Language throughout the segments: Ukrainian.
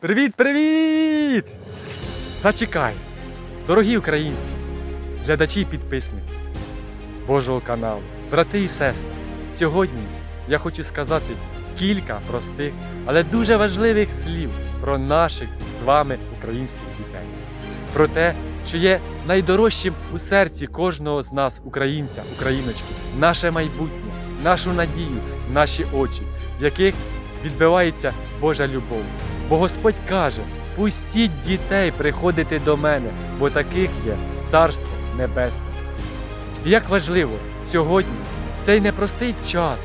Привіт, привіт! Зачекай! Дорогі українці, глядачі і підписники Божого каналу, брати і сестри. Сьогодні я хочу сказати кілька простих, але дуже важливих слів про наших з вами українських дітей. Про те, що є найдорожчим у серці кожного з нас, українця, україночки, наше майбутнє, нашу надію, наші очі, в яких відбивається Божа любов. Бо Господь каже: пустіть дітей приходити до мене, бо таких є Царство Небесне. І як важливо сьогодні, в цей непростий час,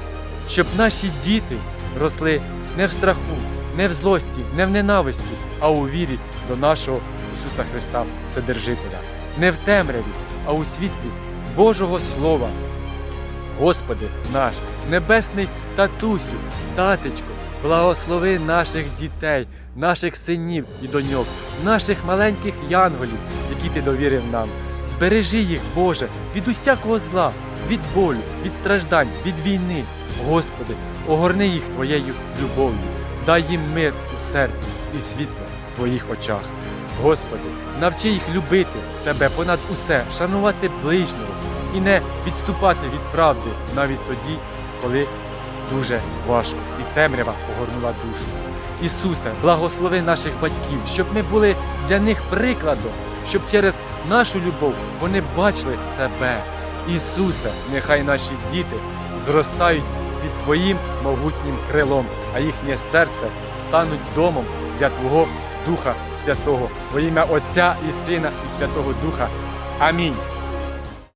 щоб наші діти росли не в страху, не в злості, не в ненависті, а у вірі до нашого Ісуса Христа, Вседержителя, не в темряві, а у світлі Божого Слова. Господи наш, небесний татусю, татечко, благослови наших дітей, наших синів і доньок, наших маленьких янголів, які ти довірив нам. Збережи їх, Боже, від усякого зла, від болю, від страждань, від війни. Господи, огорни їх Твоєю любов'ю, дай їм мир у серці і світло в Твоїх очах. Господи, навчи їх любити Тебе понад усе, шанувати ближнього і не відступати від правди навіть тоді, коли дуже важко і темрява огорнула душу. Ісусе, благослови наших батьків, щоб ми були для них прикладом, щоб через нашу любов вони бачили Тебе. Ісусе, нехай наші діти зростають під Твоїм могутнім крилом, а їхнє серце стануть домом для Твого Духа Святого, во ім'я Отця і Сина і Святого Духа. Амінь.